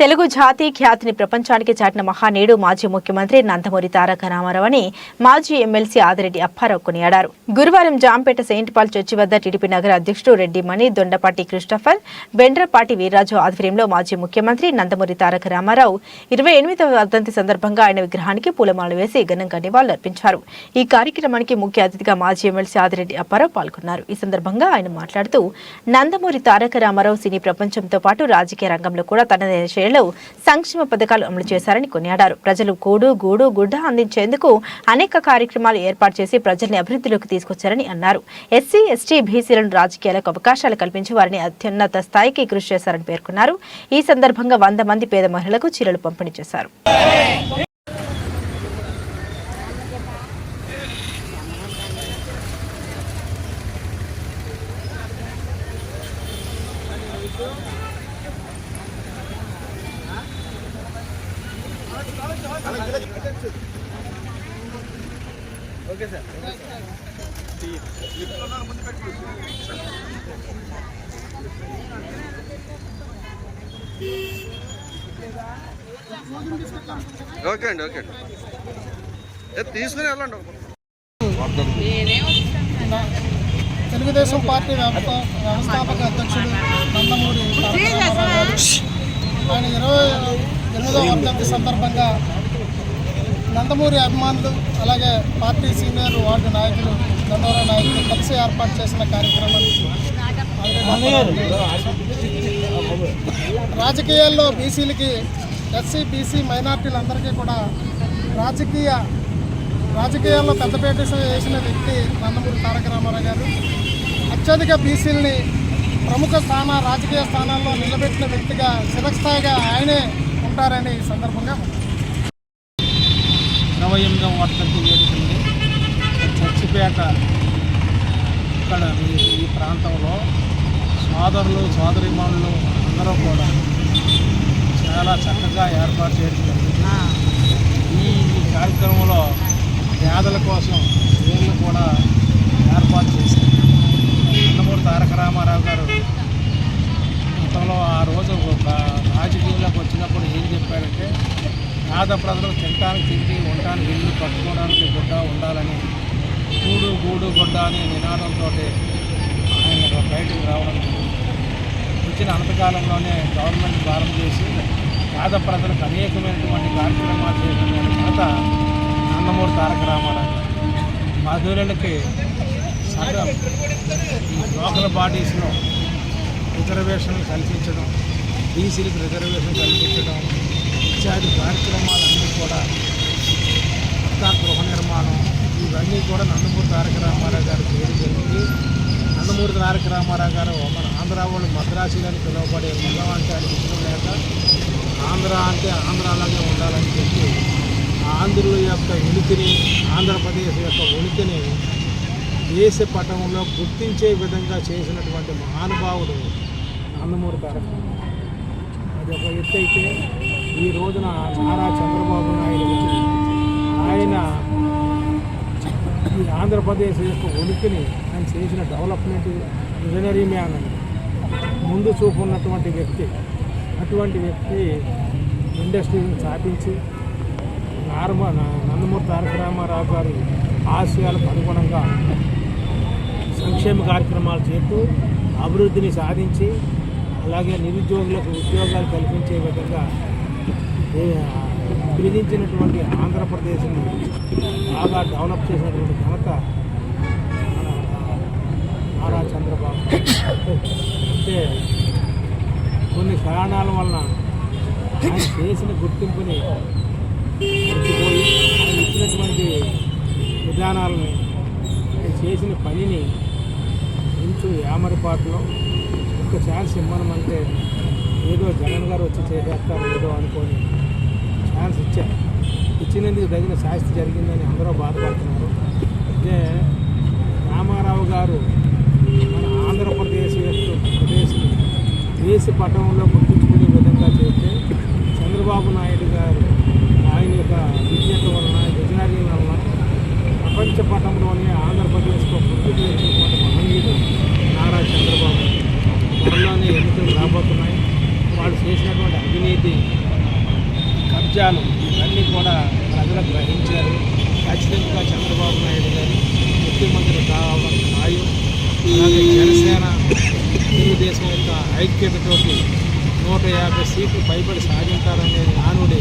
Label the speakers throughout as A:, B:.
A: తెలుగు జాతి ఖ్యాతిని ప్రపంచానికి చాటిన మహానేడు మాజీ ముఖ్యమంత్రి నందమూరి తారక రామారావు అని మాజీ ఎమ్మెల్సీ ఆదిరెడ్డి అప్పారావు కొనియాడారు. గురువారం జాంపేట సెయింట్ పాల్ చర్చి వద్ద టీడీపీ నగర అధ్యక్షుడు రెడ్డి మణి దొండపాటి క్రిస్టఫర్ బెండ్రపాటి వీర్రాజు ఆధ్వర్యంలో మాజీ ముఖ్యమంత్రి నందమూరి తారక రామారావు ఇరవై ఎనిమిదవ వర్ధంతి సందర్భంగా ఆయన విగ్రహానికి పూలమాలలు వేసి ఘనంగా నివాళులర్పించారు. ఈ కార్యక్రమానికి ముఖ్య అతిథిగా మాజీ ఎమ్మెల్సీ ఆదిరెడ్డి అప్పారావు పాల్గొన్నారు. ఈ సందర్భంగా ఆయన మాట్లాడుతూ నందమూరి తారక రామారావు సినీ ప్రపంచంతో పాటు రాజకీయ రంగంలో కూడా తనదైన శైలిలో సంక్షేమ పథకాలు అమలు చేశారని కొనియాడారు. ప్రజలు కూడు గూడు గుడ్డ అందించేందుకు అనేక కార్యక్రమాలు ఏర్పాటు చేసి ప్రజల్ని అభివృద్ధిలోకి తీసుకొచ్చారని అన్నారు. ఎస్సీ ఎస్టీ బీసీలను రాజకీయాలకు అవకాశాలు కల్పించి వారిని అత్యున్నత స్థాయికి కృషి చేశారని పేర్కొన్నారు. ఈ సందర్భంగా వంద మంది పేద మహిళలకు చీరలు పంపిణీ చేశారు.
B: ఓకే అండి ఓకే అండి. తీసుకుని వెళ్ళండి
C: తెలుగుదేశం పార్టీ వ్యవస్థ వ్యవస్థాపక అధ్యక్షుడు నందమూరి ఆయన ఇరవై ఎనిమిదవ వర్ధంతి సందర్భంగా నందమూరి అభిమానులు అలాగే పార్టీ సీనియర్ వార్డు నాయకులు దండోరా నాయకులు కలిసి ఏర్పాటు చేసిన కార్యక్రమం. రాజకీయాల్లో బీసీలకి ఎస్సీ బీసీ మైనార్టీలందరికీ కూడా రాజకీయ రాజకీయాల్లో పెద్దపేట వేసిన వ్యక్తి నందమూరి తారక రామారావు గారు. అత్యధిక బీసీలని ప్రముఖ స్థాన రాజకీయ స్థానాల్లో నిలబెట్టిన వ్యక్తిగా శిరస్థాయిగా ఆయనే ఉంటారని సందర్భంగా
D: ఇరవై ఎనిమిదవ వర్ధంతి వేడుకల్ని చర్చిపేట ఇక్కడ ఈ ప్రాంతంలో సోదరులు సోదరిమణులు అందరూ కూడా చాలా చక్కగా ఏర్పాటు చేయడం జరిగింది. ఈ కార్యక్రమంలో పేదల కోసం వీళ్ళు కూడా ఏర్పాటు చేశారు. నందమూరి తారక రామారావు గారు గతంలో ఆ రోజు ఒక పేద ప్రజలు తినడానికి తిండి ఉండటానికి ఇల్లు కట్టుకోవడానికి గుడ్డ ఉండాలని కూడు గూడు గుడ్డ అనే నినాదంతో ఆయన బయటకు రావడం వచ్చిన అనంతకాలంలోనే గవర్నమెంట్ ప్రారంభం చేసి పేద ప్రజలకు అనేకమైనటువంటి కార్యక్రమాలు చేసిన తర్వాత నందమూరి తారక రామారావు గారు. సగం లోకల్ బాడీస్లో రిజర్వేషన్లు కల్పించడం బీసీలకు రిజర్వేషన్ కల్పించడం ఇత్యాది కార్యక్రమాలన్నీ కూడా పక్కా గృహ నిర్మాణం ఇవన్నీ కూడా నందమూరి తారక రామారావు గారు పేరు జరిగింది నందమూరి తారక రామారావు గారు మన ఆంధ్ర వాళ్ళు మద్రాసులని పిలువబడే మగం అంటే ఆయనకి ఇష్టం లేక ఆంధ్ర అంటే ఆంధ్రాలోనే ఉండాలని చెప్పి ఆంధ్రుల యొక్క ఉనికిని ఆంధ్రప్రదేశ్ యొక్క ఉనికిని దేశ పటంలో గుర్తించే విధంగా చేసినటువంటి మహానుభావుడు నందమూరి తారక రామారావు. అది ఒక ఎత్తు అయితే ఈ రోజున నారా చంద్రబాబు నాయుడు ఆయన ఈ ఆంధ్రప్రదేశ్ యొక్క ఉనికిని ఆయన చేసిన డెవలప్మెంట్ విజనరీ మ్యాన్ ముందు చూపు ఉన్నటువంటి వ్యక్తి. అటువంటి వ్యక్తి ఇండస్ట్రీని స్థాపించి నార్మ నందమూరి తారక రామారావు గారి ఆశయాలకు అనుగుణంగా సంక్షేమ కార్యక్రమాలు చేస్తూ అభివృద్ధిని సాధించి అలాగే నిరుద్యోగులకు ఉద్యోగాలు కల్పించే విధంగా విభజించినటువంటి ఆంధ్రప్రదేశ్ని బాగా డెవలప్ చేసినటువంటి ఘనత నారా చంద్రబాబు. అంటే కొన్ని కారణాల వలన ఆయన చేసిన గుర్తింపుని మర్చిపోయి ఆయన ఇచ్చినటువంటి విధానాలని ఆయన చేసిన పనిని ఇంచు యామరిపాట్లో ఒక ఛాన్స్ ఇవ్వడం అంటే జగన్ గారు వచ్చి చేసేస్తారు ఏదో అనుకొని ఛాన్స్ ఇచ్చారు. ఇచ్చినందుకు తగిన శాస్తి జరిగిందని అందరూ బాధపడుతున్నారు. అంటే రామారావు గారు మన ఆంధ్రప్రదేశ్ యొక్క ప్రదేశ్ని దేశ పటంలో గుర్తించుకునే విధంగా చేస్తే చంద్రబాబు నాయుడు గారు ఆయన యొక్క విజ్ఞత వలన విజనరీ వలన ప్రపంచ పటంలోనే ఆంధ్రప్రదేశ్కు గుర్తు తెచ్చినటువంటి మహనీయుడు నారా చంద్రబాబు త్వరలోనే ఎన్నికలు రాబోతున్నాయి వాళ్ళు చేసినటువంటి అవినీతి ఏవైతే కబ్జాలు ఇవన్నీ కూడా ప్రజలు గ్రహించారు. ఖచ్చితంగా చంద్రబాబు నాయుడు గారు ముఖ్యమంత్రి కావడం ఖాయం అలాగే జనసేన తెలుగుదేశం యొక్క ఐక్యతతోటి నూట యాభై సీట్లు పైబడి సాధించాలనే నానుడి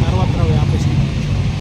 D: సర్వత్రా వ్యాపిస్తుంది.